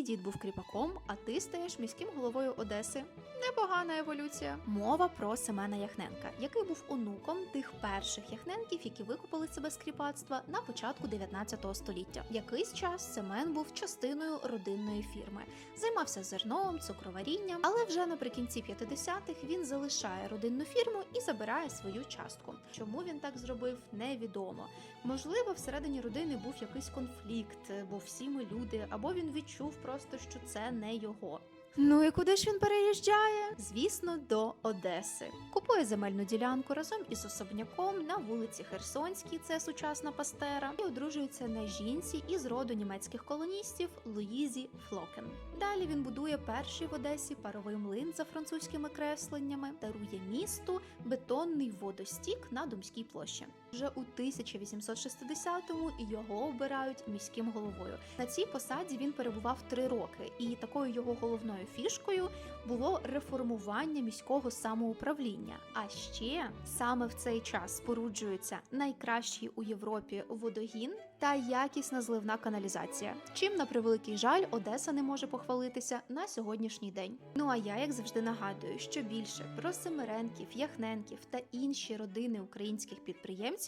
твій дід був кріпаком, а ти стаєш міським головою Одеси. Непогана еволюція. Мова про Семена Яхненка, який був онуком тих перших яхненків, які викупили себе з кріпацтва на початку 19 століття. Якийсь час Семен був частиною родинної фірми, займався зерном, цукроварінням, але вже наприкінці 50-х він залишає родинну фірму і забирає свою частку. Чому він так зробив, невідомо. Можливо, всередині родини був якийсь конфлікт, бо всі ми люди, або він відчув просто, що це не його. Ну і куди ж він переїжджає? Звісно, до Одеси. Купує земельну ділянку разом із особняком на вулиці Херсонській, це сучасна пастера, і одружується на жінці із роду німецьких колоністів Луїзі Флокен. Далі він будує перший в Одесі паровий млин за французькими кресленнями, дарує місту бетонний водостік на Думській площі. Вже у 1860-му його обирають міським головою. На цій посаді він перебував три роки, і такою його головною фішкою було реформування міського самоуправління. А ще саме в цей час споруджується найкращий у Європі водогін та якісна зливна каналізація. Чим на превеликий жаль Одеса не може похвалитися на сьогоднішній день. Ну а я, як завжди, нагадую, що більше про Семеренків, Яхненків та інші родини українських підприємців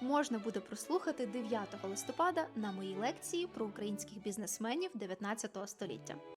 можна буде прослухати 9 листопада на моїй лекції про українських бізнесменів 19 століття.